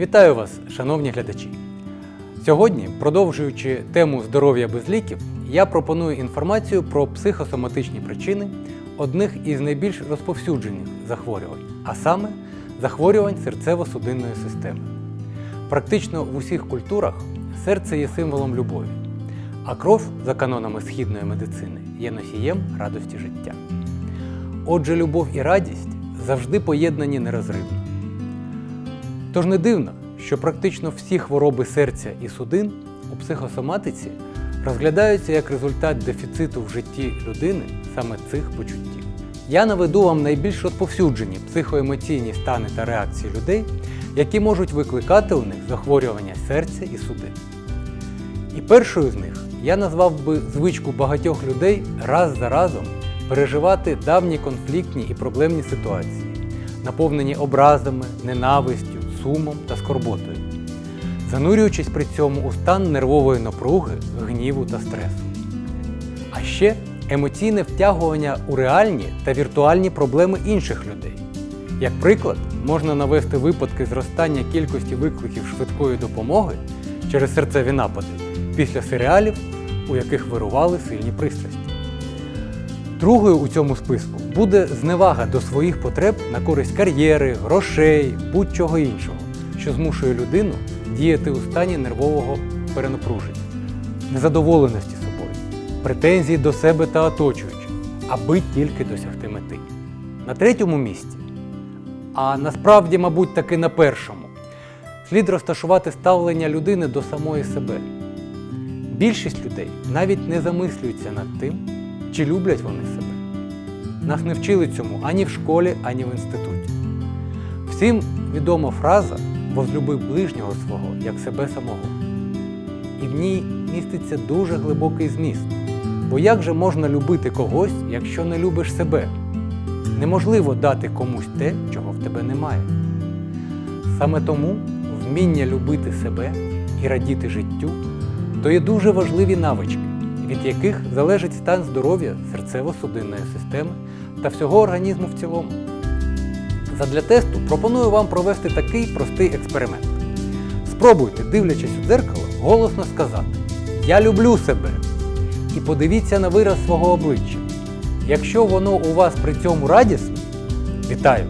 Вітаю вас, шановні глядачі! Сьогодні, продовжуючи тему здоров'я без ліків, я пропоную інформацію про психосоматичні причини одних із найбільш розповсюджених захворювань, а саме захворювань серцево-судинної системи. Практично в усіх культурах серце є символом любові, а кров, за канонами східної медицини, є носієм радості життя. Отже, любов і радість завжди поєднані нерозривно. Тож не дивно, що практично всі хвороби серця і судин у психосоматиці розглядаються як результат дефіциту в житті людини саме цих почуттів. Я наведу вам найбільш розповсюджені психоемоційні стани та реакції людей, які можуть викликати у них захворювання серця і судин. І першою з них я назвав би звичку багатьох людей раз за разом переживати давні конфліктні і проблемні ситуації, наповнені образами, ненавистю, сумом та скорботою, занурюючись при цьому у стан нервової напруги, гніву та стресу. А ще емоційне втягування у реальні та віртуальні проблеми інших людей. Як приклад, можна навести випадки зростання кількості викликів швидкої допомоги через серцеві напади після серіалів, у яких вирували сильні пристрасті. Другою у цьому списку буде зневага до своїх потреб на користь кар'єри, грошей, будь-чого іншого, що змушує людину діяти у стані нервового перенапруження, незадоволеності собою, претензії до себе та оточуючих, аби тільки досягти мети. На третьому місці, а насправді, мабуть, таки на першому, слід розташувати ставлення людини до самої себе. Більшість людей навіть не замислюються над тим, чи люблять вони себе. Нас не вчили цьому ані в школі, ані в інституті. Всім відома фраза возлюби ближнього свого як себе самого. І в ній міститься дуже глибокий зміст. Бо як же можна любити когось, якщо не любиш себе? Неможливо дати комусь те, чого в тебе немає. Саме тому вміння любити себе і радіти життю то є дуже важливі навички, від яких залежить стан здоров'я серцево-судинної системи та всього організму в цілому. Задля тесту пропоную вам провести такий простий експеримент. Спробуйте, дивлячись у дзеркало, голосно сказати Я люблю себе. І подивіться на вираз свого обличчя. Якщо воно у вас при цьому радісне, вітаю!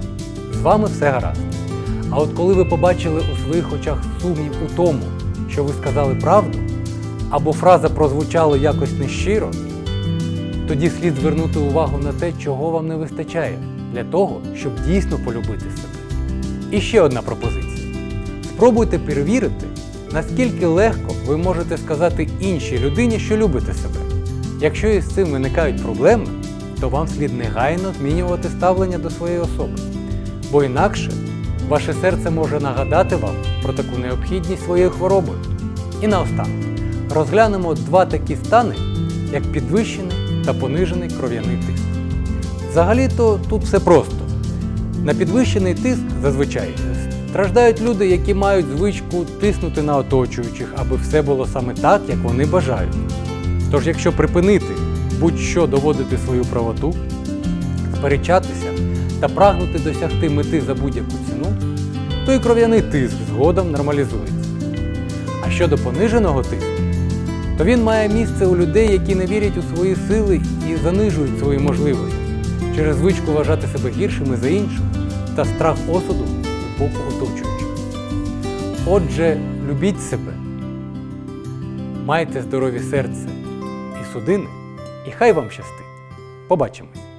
З вами все гаразд. А от коли ви побачили у своїх очах сумнів у тому, що ви сказали правду, або фраза прозвучала якось нещиро, тоді слід звернути увагу на те, чого вам не вистачає для того, щоб дійсно полюбити себе. І ще одна пропозиція. Спробуйте перевірити, наскільки легко ви можете сказати іншій людині, що любите себе. Якщо із цим виникають проблеми, то вам слід негайно змінювати ставлення до своєї особи. Бо інакше ваше серце може нагадати вам про таку необхідність своєю хворобою. І наостанок розглянемо два такі стани, як підвищений та понижений кров'яний тиск. Взагалі-то тут все просто. На підвищений тиск зазвичай страждають люди, які мають звичку тиснути на оточуючих, аби все було саме так, як вони бажають. Тож, якщо припинити будь-що доводити свою правоту, сперечатися та прагнути досягти мети за будь-яку ціну, то і кров'яний тиск згодом нормалізується. А щодо пониженого тиску, то він має місце у людей, які не вірять у свої сили і занижують свої можливості через звичку вважати себе гіршими за інших та страх осуду у боку оточуючих. Отже, любіть себе, майте здорові серце і судини, і хай вам щастить. Побачимось!